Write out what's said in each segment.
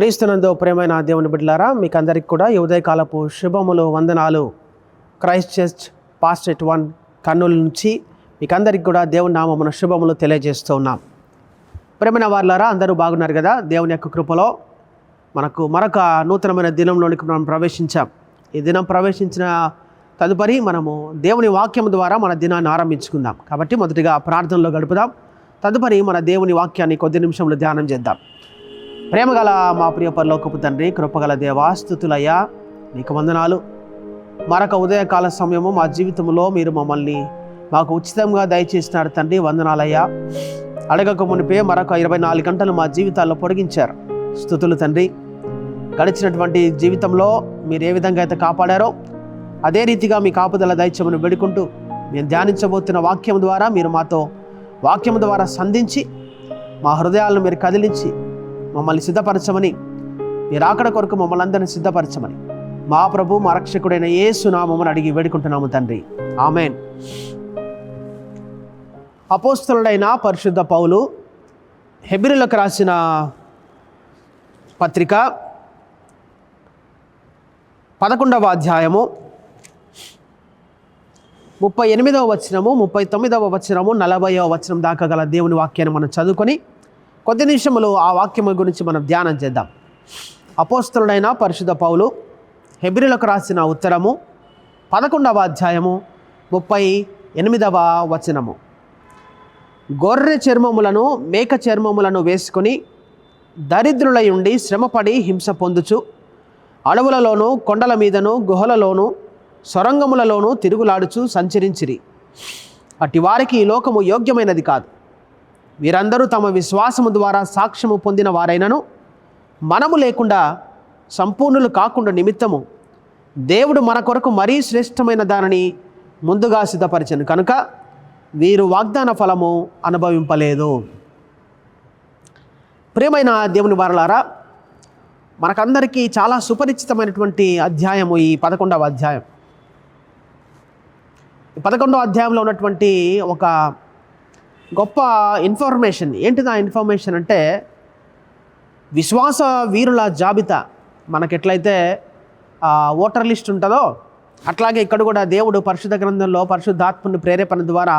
క్రీస్తునందు ప్రేమైన దేవుని బిడ్డలారా మీకు అందరికి కూడా ఈ ఉదయకాలపు శుభములు వందనాలు. Christ church pastorate one Kurnool నుంచి మీకు అందరికి కూడా దేవుని నామమున శుభములు తెలియజేస్తూ ఉన్నాం. ప్రేమైన వారులారా అందరూ బాగున్నారు కదా? దేవుని యొక్క కృపలో మనకు మరొక నూతనమైన దినంలోనికి మనం ప్రవేశించాం. ఈ దినం ప్రవేశించిన తదుపరి మనము దేవుని వాక్యం ద్వారా మన దినాన్ని ఆరంభించుకుందాం. కాబట్టి మొదటిగా ప్రార్థనలో గడుపుదాం. తదుపరి మన దేవుని వాక్యాన్ని కొద్ది నిమిషంలో ధ్యానం చేద్దాం. ప్రేమగల మా ప్రియ పరలోకపు తండ్రి కృపగల దేవాస్థుతులయ్యా నీకు వందనాలు. మరొక ఉదయకాల సమయము మా జీవితంలో మీరు మమ్మల్ని మాకు ఉచితంగా దయచేసినారు తండ్రి వందనాలయ్యా. అడగక మునిపే మరొక ఇరవై నాలుగు గంటలు మా జీవితాల్లో పొడిగించారు. స్థుతులు తండ్రి. గడిచినటువంటి జీవితంలో మీరు ఏ విధంగా అయితే కాపాడారో అదే రీతిగా మీ కాపుదల దైత్యమును వేడుకుంటూ మేము ధ్యానించబోతున్న వాక్యం ద్వారా మీరు మాతో వాక్యం ద్వారా సంధించి మా హృదయాలను మీరు కదిలించి మమ్మల్ని సిద్ధపరచమని. మీరు ఆకడ కొరకు మమ్మల్ని అందరినీ సిద్ధపరచమని. మా ప్రభు మా రక్షకుడైన ఏ సునామమును అడిగి వేడుకుంటున్నాము తండ్రి. ఆమెన్. అపోస్తలుడైన పరిశుద్ధ పౌలు హెబిరులకు రాసిన పత్రిక పదకొండవ అధ్యాయము ముప్పై ఎనిమిదవ వచనము ముప్పై తొమ్మిదవ వచనము నలభైవ వచనం దాకా గల దేవుని వాక్యాన్ని మనం చదువుకొని కొద్ది నిమిషములు ఆ వాక్యము గురించి మనం ధ్యానం చేద్దాం. అపోస్తలుడైన పరిశుద్ధ పౌలు హెబ్రిలకు రాసిన ఉత్తరము పదకొండవ అధ్యాయము ముప్పై ఎనిమిదవ వచనము. గొర్రె చర్మములను మేక చర్మములను వేసుకొని దరిద్రులై ఉండి శ్రమపడి హింస పొందుచు అడవులలోనూ కొండల మీదను గుహలలోనూ సొరంగములలోనూ తిరుగులాడుచు సంచరించిరి. అట్టి వారికి ఈ లోకము యోగ్యమైనది కాదు. వీరందరూ తమ విశ్వాసము ద్వారా సాక్ష్యము పొందిన వారైనను మనము లేకుండా సంపూర్ణులు కాకుండా నిమిత్తము దేవుడు మన కొరకు మరీ శ్రేష్టమైన దానిని ముందుగా సిద్ధపరిచను. కనుక వీరు వాగ్దాన ఫలము అనుభవింపలేదు. ప్రియమైన దేవుని వారలారా మనకందరికీ చాలా సుపరిచితమైనటువంటి అధ్యాయము ఈ పదకొండవ అధ్యాయం. ఈ పదకొండవ అధ్యాయంలో ఉన్నటువంటి ఒక గొప్ప ఇన్ఫర్మేషన్ ఏంటిది ఆ ఇన్ఫర్మేషన్ అంటే విశ్వాస వీరుల జాబితా. మనకెట్లయితే ఎట్లయితే ఓటర్ లిస్ట్ ఉంటుందో అట్లాగే ఇక్కడ కూడా దేవుడు పరిశుద్ధ గ్రంథంలో పరిశుద్ధాత్మని ప్రేరేపణ ద్వారా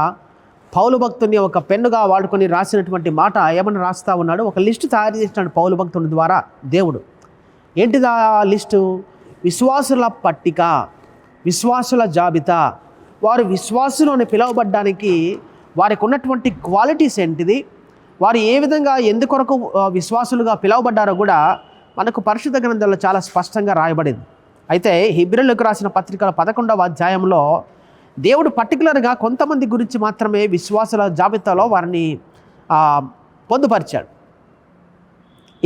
పౌలు భక్తుని ఒక పెన్నుగా వాడుకొని రాసినటువంటి మాట ఏమని రాస్తా ఉన్నాడు? ఒక లిస్టు తయారు చేసినాడు పౌలు భక్తుని ద్వారా దేవుడు. ఏంటిది ఆ లిస్టు? విశ్వాసుల పట్టిక విశ్వాసుల జాబితా. వారు విశ్వాసులోని పిలువబడ్డానికి వారికి ఉన్నటువంటి క్వాలిటీస్ ఏంటిది? వారు ఏ విధంగా ఎందుకొరకు విశ్వాసులుగా పిలువబడ్డారో కూడా మనకు పరిశుద్ధ గ్రంథంలో చాలా స్పష్టంగా రాయబడింది. అయితే హిబ్రిలకు రాసిన పత్రికల పదకొండవ అధ్యాయంలో దేవుడు పర్టికులర్గా కొంతమంది గురించి మాత్రమే విశ్వాసుల జాబితాలో వారిని పొందుపరిచాడు.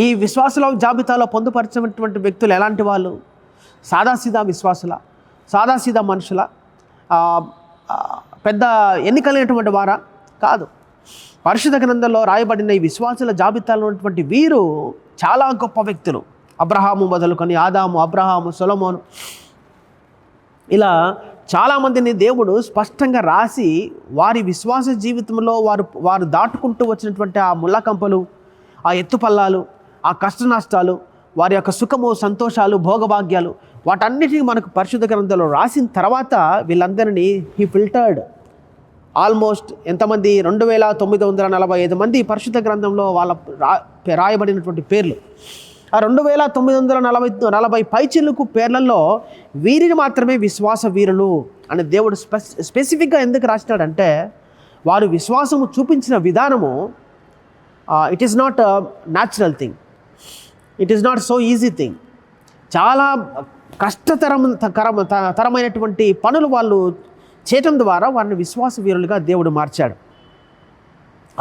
ఈ విశ్వాసుల జాబితాలో పొందుపరిచినటువంటి వ్యక్తులు ఎలాంటి వాళ్ళు? సాదాసీదా విశ్వాసుల సాదాసీదా మనుషుల పెద్ద ఎన్నికలైనటువంటి వారా? కాదు. పరిశుద్ధ గ్రంథంలో రాయబడిన ఈ విశ్వాసుల జాబితాలో ఉన్నటువంటి వీరు చాలా గొప్ప వ్యక్తులు. అబ్రహాము మొదలుకొని ఆదాము అబ్రహాము సొలమోను. ఇలా చాలామందిని దేవుడు స్పష్టంగా రాసి వారి విశ్వాస జీవితంలో వారు వారు దాటుకుంటూ వచ్చినటువంటి ఆ ముళ్ళకంపలు ఆ ఎత్తుపల్లాలు ఆ కష్ట నష్టాలు వారి యొక్క సుఖము సంతోషాలు భోగభాగ్యాలు వాటన్నిటిని మనకు పరిశుద్ధ గ్రంథంలో రాసిన తర్వాత వీళ్ళందరినీ హీ ఫిల్టర్డ్. ఆల్మోస్ట్ ఎంతమంది? రెండు వేల తొమ్మిది వందల నలభై ఐదు మంది పరిశుద్ధ గ్రంథంలో వాళ్ళ రా రాయబడినటువంటి పేర్లు. ఆ రెండు వేల తొమ్మిది వందల నలభై నలభై పైచిలుకు పేర్లలో వీరిని మాత్రమే విశ్వాస వీరులు అని దేవుడు స్పెస్ స్పెసిఫిక్గా ఎందుకు రాసినాడంటే వారు విశ్వాసము చూపించిన విధానము it is not natural thing it is not so easy thing చాలా కష్టతరం కరం తరమైనటువంటి పనులు వాళ్ళు చేయటం ద్వారా వారిని విశ్వాస వీరులుగా దేవుడు మార్చాడు.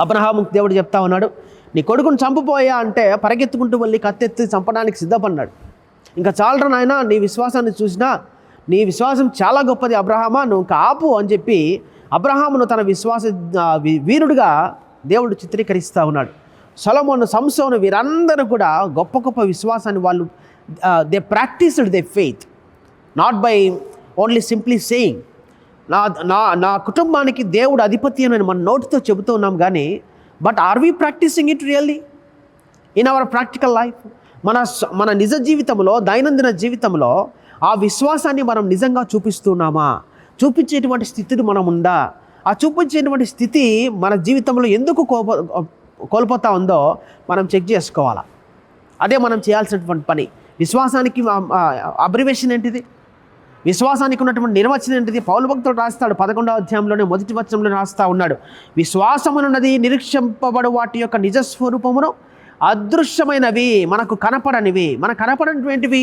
అబ్రహాము దేవుడు చెప్తా ఉన్నాడు నీ కొడుకుని చంపుపోయా అంటే పరిగెత్తుకుంటూ వెళ్ళి కత్తెత్తి చంపడానికి సిద్ధపడినాడు ఇంకా చాలరా నాయన నీ విశ్వాసాన్ని చూసినా నీ విశ్వాసం చాలా గొప్పది అబ్రహామా నువ్వు ఇంకా ఆపు అని చెప్పి అబ్రహామును తన విశ్వాస వీరుడుగా వీరుడిగా దేవుడు చిత్రీకరిస్తూ ఉన్నాడు. సొలమోను సంసోను వీరందరూ కూడా గొప్ప గొప్ప విశ్వాసాన్ని వాళ్ళు they practised they faith. Not by only simply saying. నా నా నా కుటుంబానికి దేవుడు అధిపతి అని మన నోటితో చెబుతున్నాం కానీ but are we practising it really in our practical life మన మన నిజ జీవితంలో దైనందిన జీవితంలో ఆ విశ్వాసాన్ని మనం నిజంగా చూపిస్తున్నామా చూపించేటువంటి స్థితిని మనం ఉందా? ఆ చూపించేటువంటి స్థితి మన జీవితంలో ఎందుకు కోప కోల్పోతా ఉందో మనం చెక్ చేసుకోవాలా. అదే మనం చేయాల్సినటువంటి పని. విశ్వాసానికి అబ్రివేషన్ ఏంటిది? విశ్వాసానికి ఉన్నటువంటి నిర్వచనం ఏంటిది? పౌలు భక్తుడు రాస్తాడు పదకొండవ అధ్యాయంలోనే మొదటి వచనంలో రాస్తా ఉన్నాడు. విశ్వాసమునున్నది నిరీక్షింపబడు వాటి యొక్క నిజ స్వరూపమును అదృశ్యమైనవి మనకు కనపడనివి. మన కనపడనటువంటివి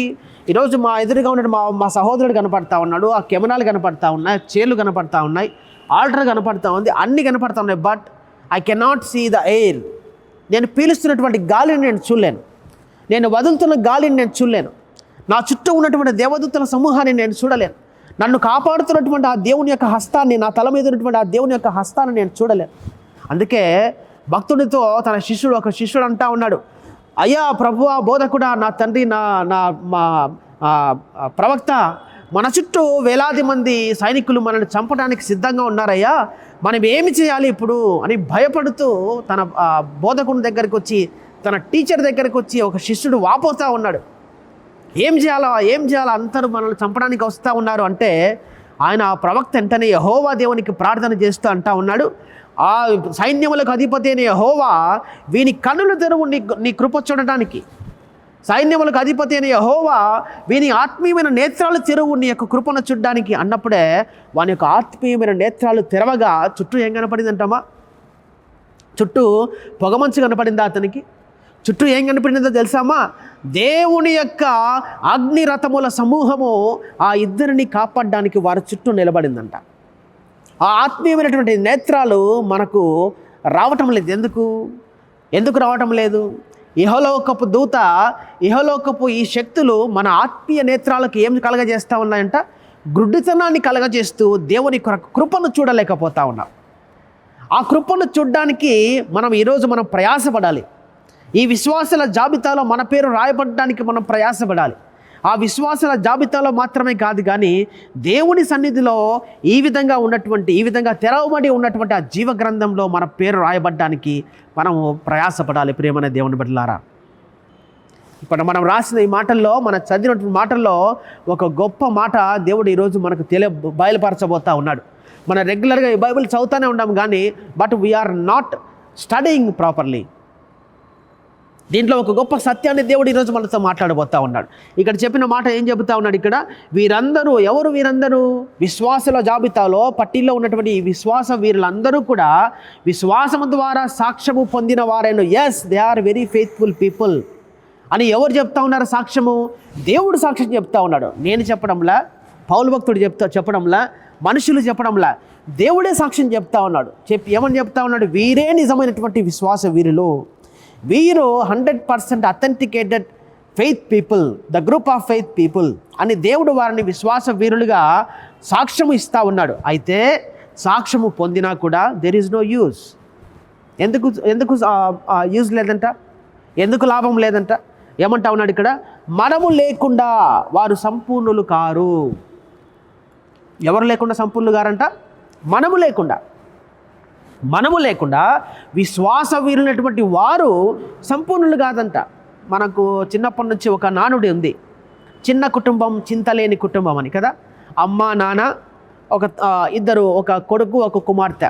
ఈరోజు మా ఎదురుగా ఉన్న మా మా సహోదరుడు కనపడతా ఉన్నాడు ఆ కెమెరాలు కనపడతా ఉన్నాయి చేలు కనపడతా ఉన్నాయి ఆల్టర్ కనపడతా ఉంది అన్నీ కనపడతా ఉన్నాయి but I cannot see the air. నేను పీలుస్తున్నటువంటి గాలిని నేను చూడలేను. నేను వదులుతున్న గాలిని నేను చూడలేను. నా చుట్టూ ఉన్నటువంటి దేవదూతల సమూహాన్ని నేను చూడలేను. నన్ను కాపాడుతున్నటువంటి ఆ దేవుని యొక్క హస్తాన్ని నా తల మీద ఉన్నటువంటి ఆ దేవుని యొక్క హస్తాన్ని నేను చూడలేను. అందుకే భక్తుడితో తన శిష్యుడు ఒక శిష్యుడు అంటా ఉన్నాడు అయ్యా ప్రభు బోధకుడా నా తండ్రి నా నా మా ప్రవక్త మన చుట్టూ వేలాది మంది సైనికులు మనల్ని చంపడానికి సిద్ధంగా ఉన్నారయ్యా. మనం ఏమి చేయాలి ఇప్పుడు? అని భయపడుతూ తన బోధకుని దగ్గరికి వచ్చి తన టీచర్ దగ్గరికి వచ్చి ఒక శిష్యుడు వాపోతా ఉన్నాడు. ఏం చేయాలా? ఏం చేయాలా? అందరూ మనల్ని చంపడానికి వస్తూ ఉన్నారు అంటే ఆయన ఆ ప్రవక్త వెంటనే యహోవా దేవునికి ప్రార్థన చేస్తూ అంటా ఉన్నాడు. ఆ సైన్యములకు అధిపతి అయిన యహోవా వీని కన్నులు తెరువు నీ నీ కృప చూడటానికి. సైన్యములకు అధిపతి అయిన యహోవా వీని ఆత్మీయమైన నేత్రాలు తెరువు నీ యొక్క కృపను చూడడానికి అన్నప్పుడే వాని యొక్క ఆత్మీయమైన నేత్రాలు తెరవగా చుట్టూ ఏం కనపడిందంటమ్మా? చుట్టూ పొగమంచు కనపడిందా అతనికి? చుట్టూ ఏం కనపడిందో తెలుసామా దేవుని యొక్క అగ్నిరథముల సమూహము ఆ ఇద్దరిని కాపాడడానికి వారి చుట్టూ నిలబడిందంట. ఆ ఆత్మీయమైనటువంటి నేత్రాలు మనకు రావటం లేదు. ఎందుకు? ఎందుకు రావటం లేదు? ఇహలోకపు దూత ఇహలోకపు ఈ శక్తులు మన ఆత్మీయ నేత్రాలకు ఏం కలగజేస్తూ ఉన్నాయంట? గుడ్డితనాన్ని కలగజేస్తూ దేవుని కొరకు కృపను చూడలేకపోతా ఉన్నాం. ఆ కృపను చూడడానికి మనం ఈరోజు మనం ప్రయాసపడాలి. ఈ విశ్వాసాల జాబితాలో మన పేరు రాయబడడానికి మనం ప్రయాసపడాలి. ఆ విశ్వాసాల జాబితాలో మాత్రమే కాదు కానీ దేవుని సన్నిధిలో ఈ విధంగా ఉన్నటువంటి ఈ విధంగా తెరవబడి ఉన్నటువంటి ఆ జీవ గ్రంథంలో మన పేరు రాయబడ్డానికి మనము ప్రయాసపడాలి. ప్రేమనే దేవుని బిడ్డలారా ఇప్పుడు మనం రాసిన ఈ మాటల్లో మనం చదివినటువంటి మాటల్లో ఒక గొప్ప మాట దేవుడు ఈరోజు మనకు తెలియ బయలుపరచబోతా ఉన్నాడు. మనం రెగ్యులర్గా ఈ బైబిల్ చదువుతూనే ఉన్నాం కానీ but we are not studying properly దీంట్లో ఒక గొప్ప సత్యాన్ని దేవుడు ఈరోజు మనతో మాట్లాడబోతా ఉన్నాడు. ఇక్కడ చెప్పిన మాట ఏం చెబుతా ఉన్నాడు ఇక్కడ? వీరందరూ ఎవరు వీరందరూ? విశ్వాసుల జాబితాలో పట్టిల్లో ఉన్నటువంటి ఈ విశ్వాస వీరులందరూ కూడా విశ్వాసము ద్వారా సాక్ష్యము పొందిన వారైన yes they are very faithful people అని ఎవరు చెప్తా ఉన్నారు సాక్ష్యము? దేవుడు సాక్ష్యం చెప్తా ఉన్నాడు. నేను చెప్పడంలా పౌలు భక్తుడు చెప్తా చెప్పడంలా మనుషులు చెప్పడంలా దేవుడే సాక్ష్యం చెప్తా ఉన్నాడు. చెప్పి ఏమని చెప్తా ఉన్నాడు? వీరే నిజమైనటువంటి విశ్వాస వీరులు. వీరు hundred percent authenticated faith people the group of faith people అని దేవుడు వారిని విశ్వాస వీరులుగా సాక్ష్యము ఇస్తా ఉన్నాడు. అయితే సాక్ష్యము పొందినా కూడా దెర్ ఈజ్ నో యూజ్ ఎందుకు ఎందుకు యూజ్ లేదంట? ఎందుకు లాభం లేదంట? ఏమంటా ఉన్నాడు ఇక్కడ? మనము లేకుండా వారు సంపూర్ణులు కారు. ఎవరు లేకుండా సంపూర్ణులు గారంట మనము లేకుండా. మనము లేకుండా విశ్వాస వీరునటువంటి వారు సంపూర్ణులు కాదంట. మనకు చిన్నప్పటి నుంచి ఒక నానుడి ఉంది. చిన్న కుటుంబం చింతలేని కుటుంబం అని కదా? అమ్మ నాన్న ఒక ఇద్దరు ఒక కొడుకు ఒక కుమార్తె.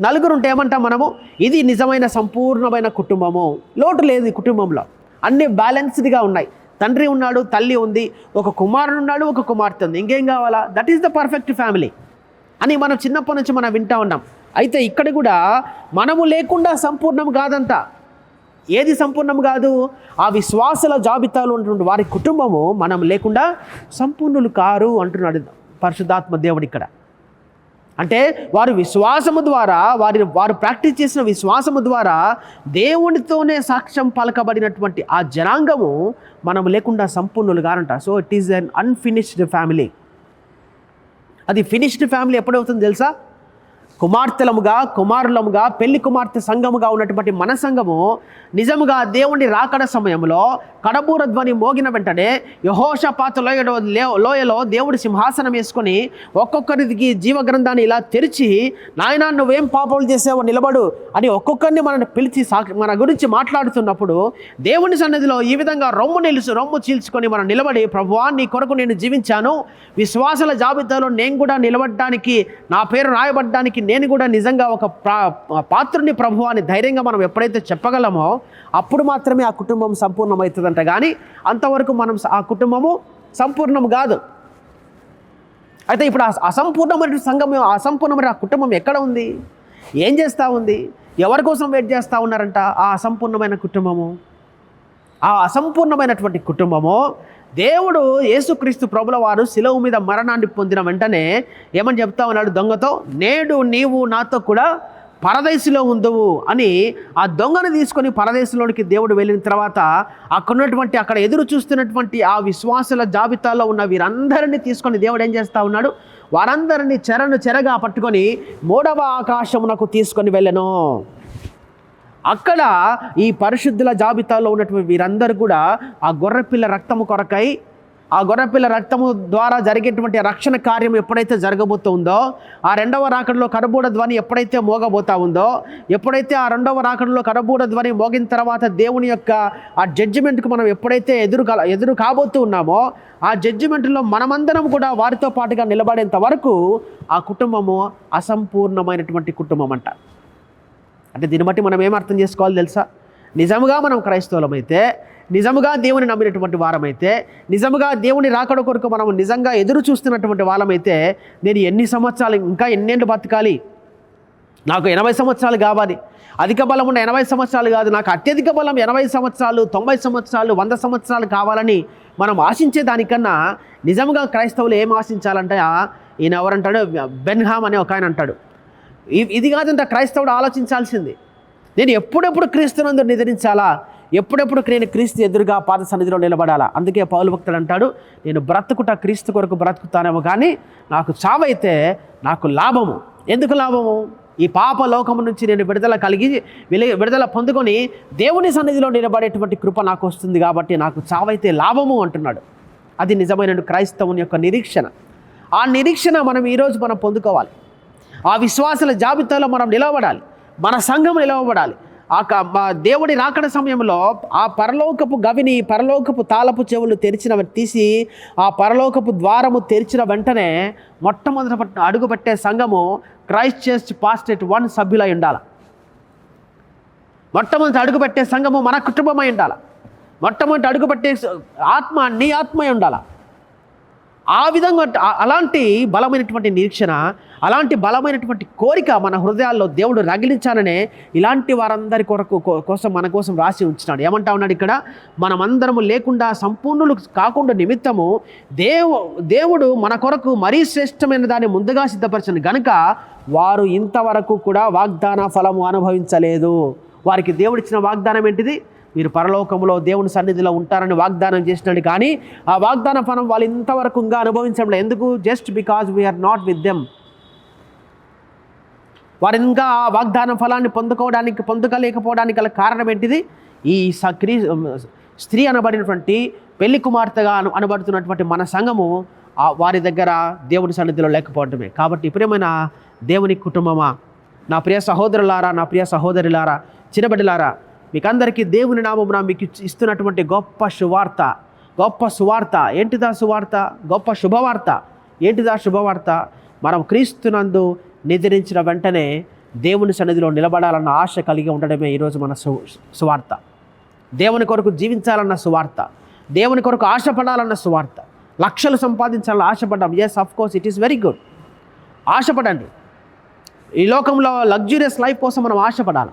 నలుగురు ఉంటే ఏమంటాం మనము? ఇది నిజమైన సంపూర్ణమైన కుటుంబము. లోటు లేదు ఈ కుటుంబంలో. అన్నీ బ్యాలెన్స్డ్గా ఉన్నాయి. తండ్రి ఉన్నాడు తల్లి ఉంది ఒక కుమారుడు ఉన్నాడు ఒక కుమార్తె ఉంది. ఇంకేం కావాలా? That is the perfect family అని మనం చిన్నప్పటి నుంచి మనం వింటా ఉన్నాం. అయితే ఇక్కడ కూడా మనము లేకుండా సంపూర్ణం కాదంట. ఏది సంపూర్ణం కాదు? ఆ విశ్వాసల జాబితాలో ఉన్నటువంటి వారి కుటుంబము మనం లేకుండా సంపూర్ణులు కారు అంటున్నాడు పరిశుద్ధాత్మ దేవుడు ఇక్కడ. అంటే వారు విశ్వాసము ద్వారా వారి వారు ప్రాక్టీస్ చేసిన విశ్వాసము ద్వారా దేవునితోనే సాక్ష్యం పలకబడినటువంటి ఆ జనాంగము మనం లేకుండా సంపూర్ణులు కారంట. So it is un unfinished family అది ఫినిష్డ్ ఫ్యామిలీ ఎప్పుడవుతుంది తెలుసా? కుమార్తెలముగా కుమారులముగా పెళ్ళి కుమార్తె సంఘముగా ఉన్నటువంటి మన సంఘము నిజముగా దేవుని రాకడ సమయంలో కడబూర ధ్వని మోగిన వెంటనే యహోషపాత లోయలో లోయలో దేవుడి సింహాసనం వేసుకొని ఒక్కొక్కరికి జీవగ్రంథాన్ని ఇలా తెరిచి నాయన నువ్వేం పాపాలు చేసావో నిలబడు అని ఒక్కొక్కరిని మనల్ని పిలిచి సా మన గురించి మాట్లాడుతున్నప్పుడు దేవుని సన్నిధిలో ఈ విధంగా రొమ్ము నిలుసు రొమ్ము చీల్చుకొని మనం నిలబడి ప్రభువా నీ కొరకు నేను జీవించాను. విశ్వాసల జాబితాలో నేను కూడా నిలబడడానికి నా పేరు రాయబడ్డానికి నేను కూడా నిజంగా ఒక ప్రా- పాత్రుని ప్రభు అని ధైర్యంగా మనం ఎప్పుడైతే చెప్పగలమో అప్పుడు మాత్రమే ఆ కుటుంబం సంపూర్ణమవుతుందంట. కానీ అంతవరకు మనం ఆ కుటుంబము సంపూర్ణం కాదు. అయితే ఇప్పుడు ఆ అసంపూర్ణమైన సంఘం అసంపూర్ణమైన ఆ కుటుంబం ఎక్కడ ఉంది? ఏం చేస్తూ ఉంది? ఎవరి కోసం వెయిట్ చేస్తూ ఉన్నారంట ఆ అసంపూర్ణమైన కుటుంబము? ఆ అసంపూర్ణమైనటువంటి కుటుంబము దేవుడు యేసుక్రీస్తు ప్రభుల వారు శిలవు మీద మరణాన్ని పొందిన వెంటనే ఏమని చెప్తా ఉన్నాడు దొంగతో? నేడు నీవు నాతో కూడా పరదేశిలో ఉందవు అని ఆ దొంగను తీసుకొని పరదేశంలోనికి దేవుడు వెళ్ళిన తర్వాత అక్కడ ఉన్నటువంటి అక్కడ ఎదురు చూస్తున్నటువంటి ఆ విశ్వాసుల జాబితాలో ఉన్న వీరందరినీ తీసుకొని దేవుడు ఏం చేస్తా ఉన్నాడు? వారందరినీ చెరను చెరగా పట్టుకొని మూడవ ఆకాశమునకు తీసుకొని వెళ్ళను. అక్కడ ఈ పరిశుద్ధుల జాబితాలో ఉన్నటువంటి వీరందరూ కూడా ఆ గొర్రెపిల్ల రక్తము కొరకై ఆ గొర్రెపిల్ల రక్తము ద్వారా జరిగేటువంటి రక్షణ కార్యం ఎప్పుడైతే జరగబోతుందో ఆ రెండవ రాకడలో కరబూడ ధ్వని ఎప్పుడైతే మోగబోతా ఉందో ఎప్పుడైతే ఆ రెండవ రాకడలో కరబూడ ధ్వని మోగిన తర్వాత దేవుని యొక్క ఆ జడ్జిమెంట్కి మనం ఎప్పుడైతే ఎదురు కా- ఎదురు కాబోతూ ఉన్నామో ఆ జడ్జిమెంట్లో మనమందరం కూడా వారితో పాటుగా నిలబడేంత వరకు ఆ కుటుంబము అసంపూర్ణమైనటువంటి కుటుంబం అంట అంటే దీన్ని బట్టి మనం ఏం అర్థం చేసుకోవాలి తెలుసా? నిజముగా మనం క్రైస్తవులమైతే నిజముగా దేవుని నమ్మినటువంటి వారమైతే నిజముగా దేవుని రాకడ కొరకు మనం నిజంగా ఎదురు చూస్తున్నటువంటి వాళ్ళమైతే నేను ఎన్ని సంవత్సరాలు ఇంకా ఎన్నేళ్ళు బతకాలి? నాకు ఎనభై సంవత్సరాలు కావాలి. అధిక బలం ఉన్న ఎనభై సంవత్సరాలు కాదు. నాకు అత్యధిక బలం ఎనభై సంవత్సరాలు తొంభై సంవత్సరాలు వంద సంవత్సరాలు కావాలని మనం ఆశించే దానికన్నా నిజంగా క్రైస్తవులు ఏం ఆశించాలంటే ఈయన ఎవరంటాడు? బెన్హామ్ అనే ఒక ఆయన అంటాడు. ఇది ఇది ఇంత క్రైస్తవుడు ఆలోచించాల్సింది. నేను ఎప్పుడెప్పుడు క్రీస్తునందు నిద్రించాలా? ఎప్పుడెప్పుడు నేను క్రీస్తు ఎదురుగా పాద సన్నిధిలో నిలబడాలా? అందుకే పౌలు భక్తుడు అంటాడు నేను బ్రతుకుట క్రీస్తు కొరకు బ్రతుకుతానేమో కానీ నాకు చావైతే నాకు లాభము. ఎందుకు లాభము? ఈ పాప లోకము నుంచి నేను విడుదల కలిగి విడుదల పొందుకొని దేవుని సన్నిధిలో నిలబడేటువంటి కృప నాకు వస్తుంది కాబట్టి నాకు చావైతే లాభము అంటున్నాడు. అది నిజమైన క్రైస్తవుని యొక్క నిరీక్షణ. ఆ నిరీక్షణ మనం ఈరోజు మనం పొందుకోవాలి. ఆ విశ్వాసుల జాబితాలో మనం నిలవబడాలి. మన సంఘం నిలవబడాలి. ఆ క- దేవుడి రాకడ సమయంలో ఆ పరలోకపు గవిని పరలోకపు తాళపు చెవులు తెరిచిన తీసి ఆ పరలోకపు ద్వారము తెరిచిన వెంటనే మొట్టమొదట అడుగుపెట్టే సంఘము క్రైస్ట్ చర్చ్ పాస్టేట్ వన్ సభ్యులై ఉండాలి. మొట్టమొదటి అడుగుపెట్టే సంఘము మన కుటుంబమై ఉండాలి. మొట్టమొదటి అడుగుపెట్టే ఆత్మ నీ ఆత్మై ఉండాలి. ఆ విధంగా అలాంటి బలమైనటువంటి నిరీక్షణ అలాంటి బలమైనటువంటి కోరిక మన హృదయాల్లో దేవుడు రగిలించాలనే ఇలాంటి వారందరి కొరకు కోసం మన కోసం రాసి ఉంచినాడు. ఏమంటా ఉన్నాడు ఇక్కడ? మనమందరము లేకుండా సంపూర్ణులు కాకుండా నిమిత్తము దేవు దేవుడు మన కొరకు మరీ శ్రేష్టమైన దాన్ని ముందుగా సిద్ధపరచను గనుక వారు ఇంతవరకు కూడా వాగ్దాన ఫలము అనుభవించలేదు. వారికి దేవుడిచ్చిన వాగ్దానం ఏంటిది? మీరు పరలోకంలో దేవుని సన్నిధిలో ఉంటారని వాగ్దానం చేసినాడు కానీ ఆ వాగ్దాన ఫలం వాళ్ళు ఇంతవరకు ఇంకా అనుభవించడం ఎందుకు? Just because we are not with them వారు ఇంకా ఆ వాగ్దాన ఫలాన్ని పొందుకోవడానికి పొందుకోలేకపోవడానికి గల కారణం ఏంటిది? ఈ సక్రీ స్త్రీ అనబడినటువంటి పెళ్ళి కుమార్తెగా అను అనబడుతున్నటువంటి మన సంఘము ఆ వారి దగ్గర దేవుని సన్నిధిలో లేకపోవడమే. కాబట్టి ప్రియమైన దేవుని కుటుంబమా నా ప్రియ సహోదరులారా నా ప్రియ సహోదరులారా మీకు మీకందరికీ దేవుని నామమున మీకు ఇస్తున్నటువంటి గొప్ప శువార్త గొప్ప సువార్త. ఏంటిదా సువార్త? గొప్ప శుభవార్త. ఏంటిదా శుభవార్త? మనం క్రీస్తునందు నిద్రించిన వెంటనే దేవుని సన్నిధిలో నిలబడాలన్న ఆశ కలిగి ఉండడమే ఈరోజు మన సు సువార్త. దేవుని కొరకు జీవించాలన్న సువార్త. దేవుని కొరకు ఆశపడాలన్న సువార్త. లక్షలు సంపాదించాలని ఆశపడ్డాం. Yes of course it is very good ఆశపడండి. ఈ లోకంలో లగ్జూరియస్ లైఫ్ కోసం మనం ఆశపడాలి.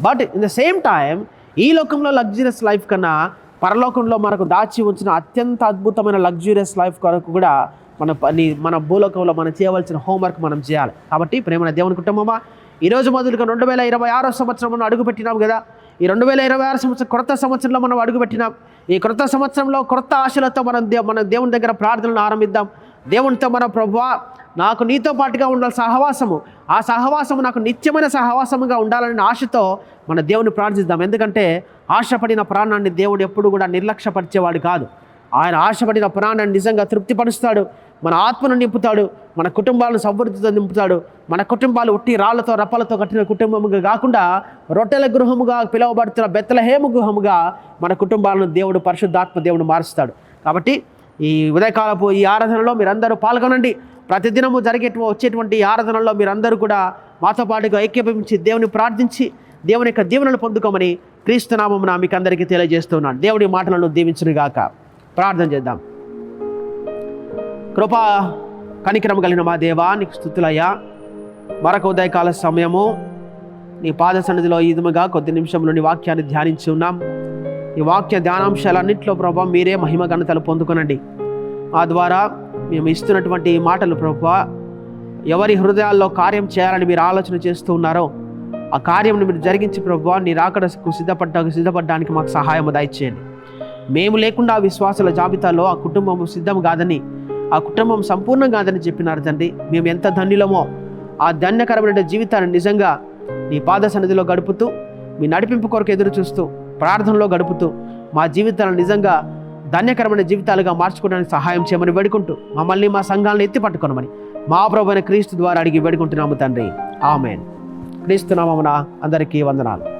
But in the same time ఈ లోకంలో లగ్జూరియస్ లైఫ్ కన్నా పరలోకంలో మనకు దాచి ఉంచిన అత్యంత అద్భుతమైన లగ్జూరియస్ లైఫ్ కొరకు కూడా మన పని మన భూలోకంలో మనం చేయవలసిన హోంవర్క్ మనం చేయాలి. కాబట్టి ప్రేమ దేవుని కుటుంబమా ఈరోజు మొదలుగా రెండు వేల ఇరవై ఆరో సంవత్సరంలో అడుగుపెట్టినాం కదా. ఈ రెండు వేల ఇరవై ఆరు సంవత్సరం క్రొత్త సంవత్సరంలో మనం అడుగుపెట్టినాం. ఈ క్రొత్త సంవత్సరంలో క్రొత్త ఆశలతో మనం దే మన దేవుని దగ్గర ప్రార్థనలు ఆరంభిద్దాం. దేవునితో మన ప్రభువా నాకు నీతో పాటుగా ఉండాలి సహవాసము. ఆ సహవాసము నాకు నిత్యమైన సహవాసముగా ఉండాలనే ఆశతో మన దేవుని ప్రార్థిద్దాం. ఎందుకంటే ఆశపడిన ప్రాణాన్ని దేవుడు ఎప్పుడు కూడా నిర్లక్ష్యపరిచేవాడు కాదు. ఆయన ఆశపడిన ప్రాణాన్ని నిజంగా తృప్తిపరుస్తాడు. మన ఆత్మను నింపుతాడు. మన కుటుంబాలను సమృద్ధితో నింపుతాడు. మన కుటుంబాలు ఉట్టి రాళ్ళతో రప్పలతో కట్టిన కుటుంబముగా కాకుండా రొట్టెల గృహముగా పిలువబడుతున్న బెత్తలహేమ గృహముగా మన కుటుంబాలను దేవుడు పరిశుద్ధాత్మ దేవుడు మారుస్తాడు. కాబట్టి ఈ ఉదయకాలపు ఈ ఆరాధనలో మీరందరూ పాల్గొనండి. ప్రతిదినము జరిగే వచ్చేటువంటి ఆరాధనలో మీరందరూ కూడా మాతో పాటుగా ఐక్యపించి దేవుని ప్రార్థించి దేవుని యొక్క దీవెనలు పొందుకోమని క్రీస్తునామమున మీకు అందరికీ తెలియజేస్తున్నాను. దేవుడి మాటలను దీవించునుగాక ప్రార్థన చేద్దాం. కృపా కనికరం కలిగిన మా దేవా నీకు స్థుతులయ్యా. మరొక ఉదయకాల సమయము నీ పాద సన్నిధిలో ఈదుముగా కొద్ది నిమిషంలో నీ వాక్యాన్ని ధ్యానించి ఉన్నాం. ఈ వాక్య ధ్యానాంశాలన్నింటిలో ప్రభావ మీరే మహిమ ఘనతలు పొందుకునండి. ఆ ద్వారా మేము ఇస్తున్నటువంటి ఈ మాటలు ప్రభు ఎవరి హృదయాల్లో కార్యం చేయాలని మీరు ఆలోచన చేస్తూ ఉన్నారో ఆ కార్యంను మీరు జరిగించి ప్రభు నీ రాకడకు సిద్ధపడ్డా సిద్ధపడడానికి మాకు సహాయం దయచేయండి. మేము లేకుండా విశ్వాసాల జాబితాలో ఆ కుటుంబం సిద్ధం కాదని ఆ కుటుంబం సంపూర్ణం కాదని చెప్పినారు తండ్రి. మేము ఎంత ధన్యులమో ఆ ధన్యకరమైన జీవితాన్ని నిజంగా నీ పాద సన్నిధిలో గడుపుతూ మీ నడిపింపు కొరకు ఎదురు చూస్తూ ప్రార్థనలో గడుపుతూ మా జీవితాలను నిజంగా ధన్యకరమైన జీవితాలుగా మార్చుకోవడానికి సహాయం చేయమని వేడుకుంటూ మమ్మల్ని మా సంఘాలను ఎత్తి పట్టుకోనమని మా ప్రభు క్రీస్తు ద్వారా అడిగి వేడుకుంటున్నాము తండ్రి. ఆమెన్. క్రీస్తు నామమున అందరికీ వందనాలు.